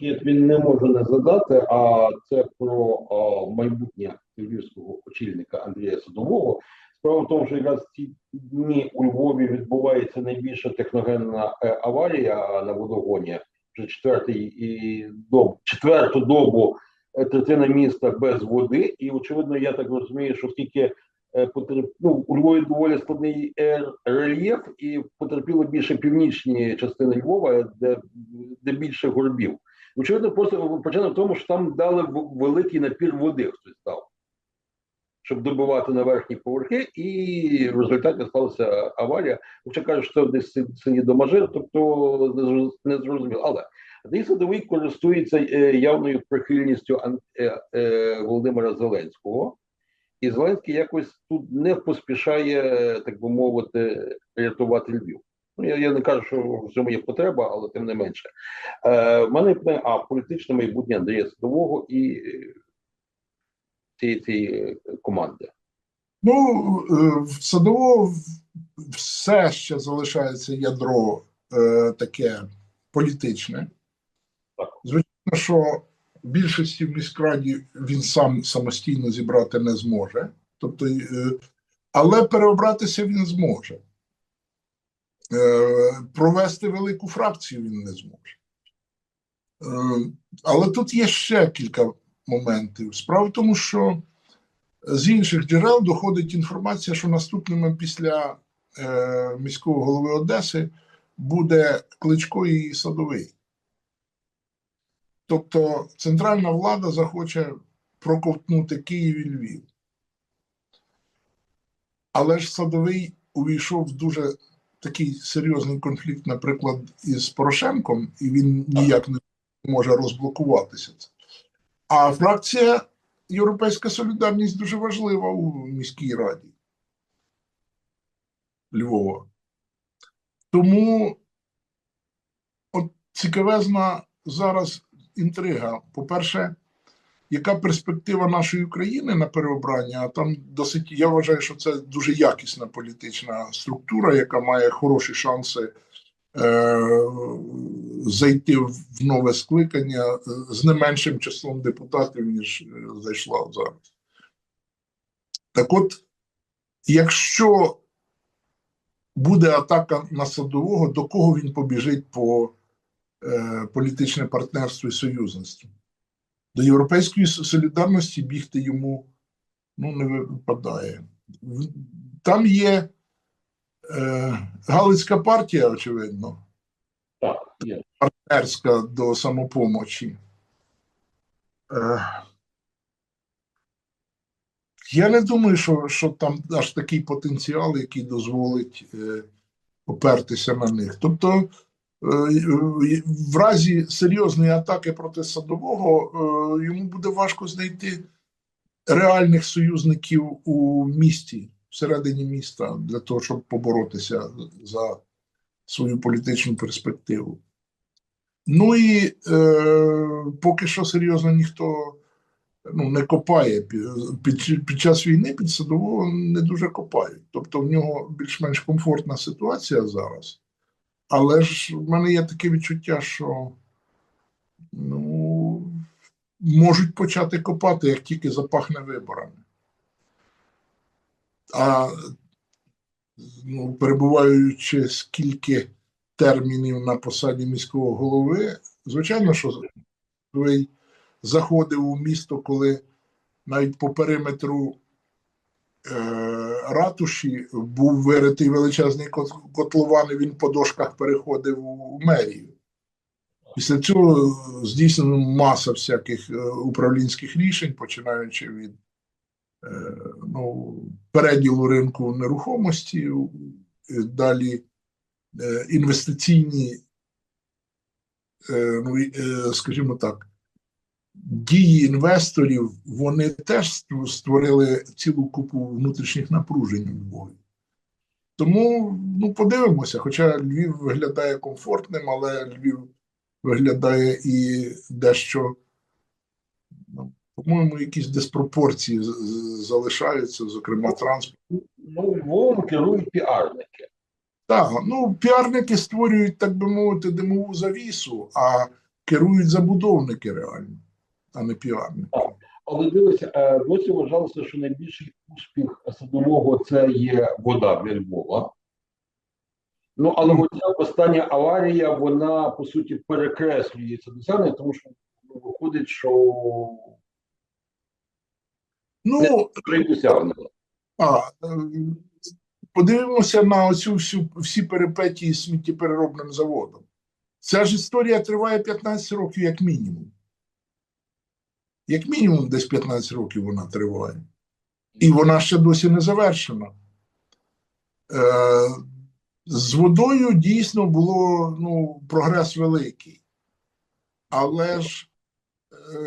який він не може не згадати, а це про а, майбутнє львівського очільника Андрія Садового. Справа в тому, що якраз ці дні у Львові відбувається найбільша техногенна е, аварія на водогоні. Вже четвертий і доб, четверту добу е, третина міста без води. І очевидно, я так розумію, що оскільки е, ну, у Львові доволі складний рельєф, і потерпіло більше північні частини Львова, де, де більше горбів. Очевидно, просто почали в тому, що там дали великий напір води, хтось став, щоб добивати на верхні поверхи, і в результаті сталася аварія. Хоча кажуть, що це десь селі Домажир, тобто не зрозуміло. Але Андрій Садовий користується е, явною прихильністю е, е, Володимира Зеленського. І Зеленський якось тут не поспішає, так би мовити, рятувати Львів. Ну, я, я не кажу, що в цьому є потреба, але тим не менше. Е, в мене питання, а політичне майбутнє Андрія Садового і е, цієї, цієї е, команди. Ну, е, в Садового все ще залишається ядро е, таке політичне. Так. Звичайно, що більшості в міськраді він сам самостійно зібрати не зможе. Тобто, е, але переобратися він зможе. Е, Провести велику фракцію він не зможе. Е, Але тут є ще кілька моментів. Справа в тому, що з інших джерел доходить інформація, що наступними після е, міського голови Одеси буде Кличко і Садовий. Тобто центральна влада захоче проковтнути Київ і Львів. Але ж Садовий увійшов в дуже такий серйозний конфлікт, наприклад, із Порошенком, і він ніяк не може розблокуватися. А фракція Європейська солідарність дуже важлива у міській раді Львова. Тому от цікавезна зараз інтрига. По-перше, яка перспектива нашої України на переобрання? Там досить, я вважаю, що це дуже якісна політична структура, яка має хороші шанси е, зайти в нове скликання е, з не меншим числом депутатів, ніж е, зайшла зараз. Так от, якщо буде атака на садового, до кого він побіжить по е, політичне партнерство і союзництво? До Європейської солідарності бігти йому ну, не випадає. Там є е, Галицька партія, очевидно, Так, є. партнерська до самопомочі. Е, я не думаю, що, що там аж такий потенціал, який дозволить е, опертися на них. Тобто, в разі серйозної атаки проти садового е, йому буде важко знайти реальних союзників у місті, всередині міста, для того, щоб поборотися за свою політичну перспективу. Ну і е, поки що серйозно ніхто ну, не копає під, під час війни під садового не дуже копають. Тобто в нього більш-менш комфортна ситуація зараз. Але ж в мене є таке відчуття, що ну, можуть почати копати, як тільки запахне виборами. А ну, перебуваючи скільки термінів на посаді міського голови, звичайно, що той заходив у місто, коли навіть по периметру ратуші був виритий величезний котлован, і він по дошках переходив у мерію. Після цього здійснено маса всяких е, управлінських рішень, починаючи від е, ну, переділу ринку нерухомості, е, далі е, інвестиційні, е, ну, е, скажімо так, дії інвесторів, вони теж створили цілу купу внутрішніх напружень у Львові. Тому ну, подивимося, хоча Львів виглядає комфортним, але Львів виглядає і дещо, ну, по-моєму, якісь диспропорції залишаються, зокрема транспорт. Ну, Львовом керують піарники. Так, ну піарники створюють, так би мовити, димову завісу, а керують забудовники реально, а не піарники. Але дивися, е, досі вважалося, що найбільший успіх садового це є вода для Львова. Ну, але Мгм. оця остання аварія, вона по суті перекреслює це досягнення, тому що ну, виходить, що Ну, вже й а, е, подивимося на оцю всю всі перипетії з сміттєпереробним заводом. Ця ж історія триває 15 років, як мінімум. Як мінімум, десь 15 років вона триває. І вона ще досі не завершена. Е, з водою дійсно було ну, прогрес великий. Але ж е,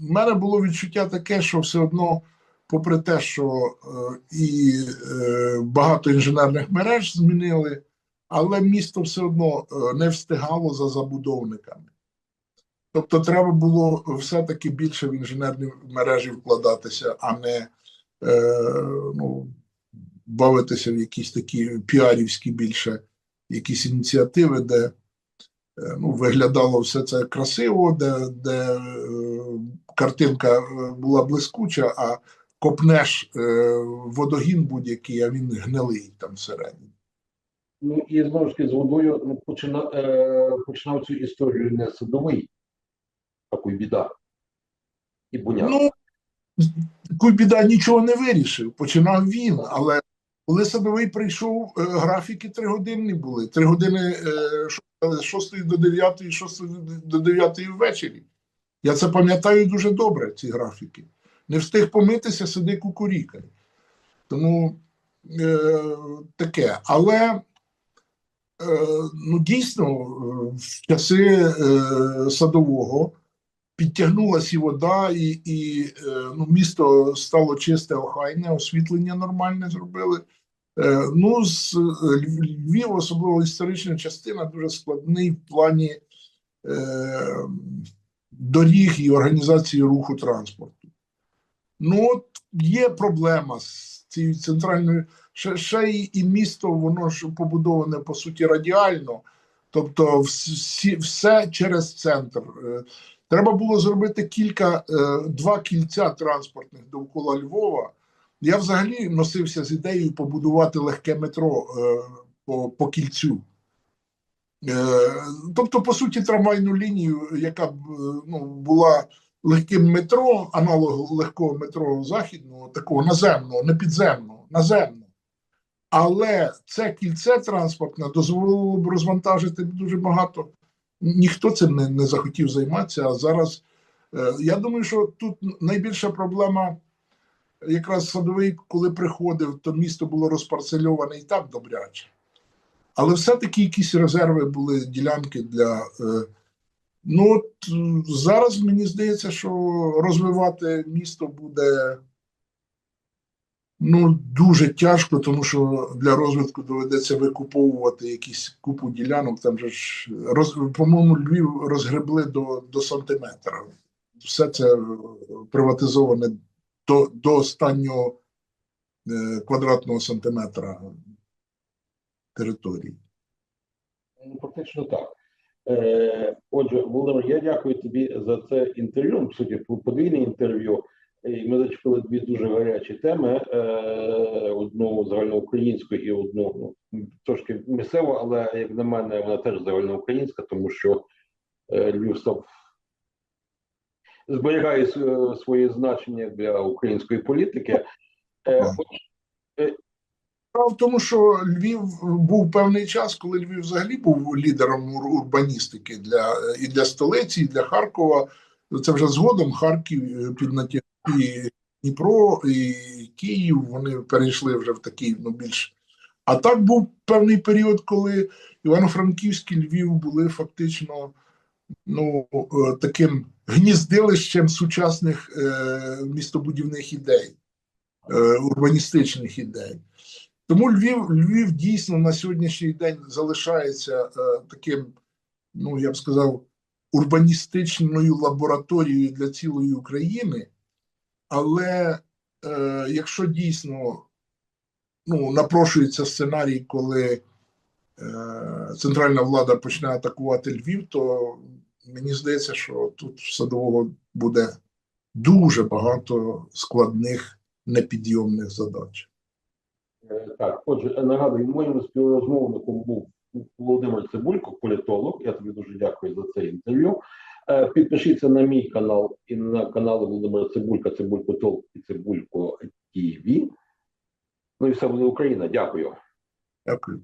в мене було відчуття таке, що все одно, попри те, що е, і е, багато інженерних мереж змінили, але місто все одно е, не встигало за забудовниками. Тобто треба було все-таки більше в інженерні мережі вкладатися, а не е, ну, бавитися в якісь такі піарівські більше якісь ініціативи, де е, ну, виглядало все це красиво, де, де е, картинка е, була блискуча, а копнеш е, водогін будь-який, а він гнилий там всередині. Ну і знову ж таки з водою ну, почина, е, починав цю історію не садовий, а Куйбіда. І Буняк. Ну, Куйбіда нічого не вирішив. Починав він, але коли садовий прийшов, е, графіки тригодинні були. Три години е, шо- з 6 до 9, 6 до 9 ввечері. Я це пам'ятаю дуже добре, ці графіки. Не встиг помитися, сиди кукурікай. Тому е, таке. Але е, ну, дійсно, в часи е, садового підтягнулася і вода, і, і е, ну, місто стало чисте, охайне, освітлення нормальне зробили. Е, ну, з е, Львів, особливо історична частина, дуже складний в плані е, доріг і організації руху транспорту. Ну, от є проблема з цією центральною. Ще, ще і, і місто, воно ж побудоване по суті радіально, тобто всі, все через центр. Треба було зробити кілька, е, два кільця транспортних довкола Львова. Я взагалі носився з ідеєю побудувати легке метро е, по, по кільцю. Е, тобто, по суті, трамвайну лінію, яка б ну, була легким метро, аналог легкого метро західного, такого наземного, не підземного, наземного. Але це кільце транспортне дозволило б розвантажити дуже багато. Ніхто цим не, не захотів займатися. А зараз е, я думаю, що тут найбільша проблема, якраз садовий, коли приходив, то місто було розпарцельоване і так добряче. Але все-таки якісь резерви були ділянки для. Е, ну, от зараз мені здається, що розвивати місто буде ну, дуже тяжко, тому що для розвитку доведеться викуповувати якісь купу ділянок. Там же ж роз, по-моєму, Львів розгребли до, до сантиметра. Все це е, приватизоване до, до останнього е, квадратного сантиметра території. Ну, Фактично так. Е, отже, Володимир, я дякую тобі за це інтерв'ю. Суті, подвійне інтерв'ю. І ми зачепили дві дуже гарячі теми: е, одну загальноукраїнську і одну ну, трошки місцеву, але як на мене, вона теж загальноукраїнська, тому що е, Львів став зберігає своє значення для української політики. Е, Справа в тому, що Львів був певний час, коли Львів взагалі був лідером ур- урбаністики для і для столиці, і для Харкова. Це вже згодом Харків е, піднатяг і Дніпро, і Київ. Вони перейшли вже в такий ну більш. А так був певний період, коли Івано-Франківський Львів були фактично ну, е, таким гніздилищем сучасних е, містобудівних ідей, е, урбаністичних ідей. Тому Львів, Львів дійсно на сьогоднішній день залишається е, таким, ну я б сказав, урбаністичною лабораторією для цілої України. Але е, якщо дійсно ну, напрошується сценарій, коли е, центральна влада почне атакувати Львів, то мені здається, що тут в садового буде дуже багато складних непідйомних задач. Е, Так, отже, нагадую, моїм співрозмовником був Володимир Цибулько, політолог. Я тобі дуже дякую за це інтерв'ю. Е, Підпишіться на мій канал і на канали Володимира Цибулька, Цибулько Толк і Цибулько ТВ. Ну і все буде Україна. Дякую. Дякую.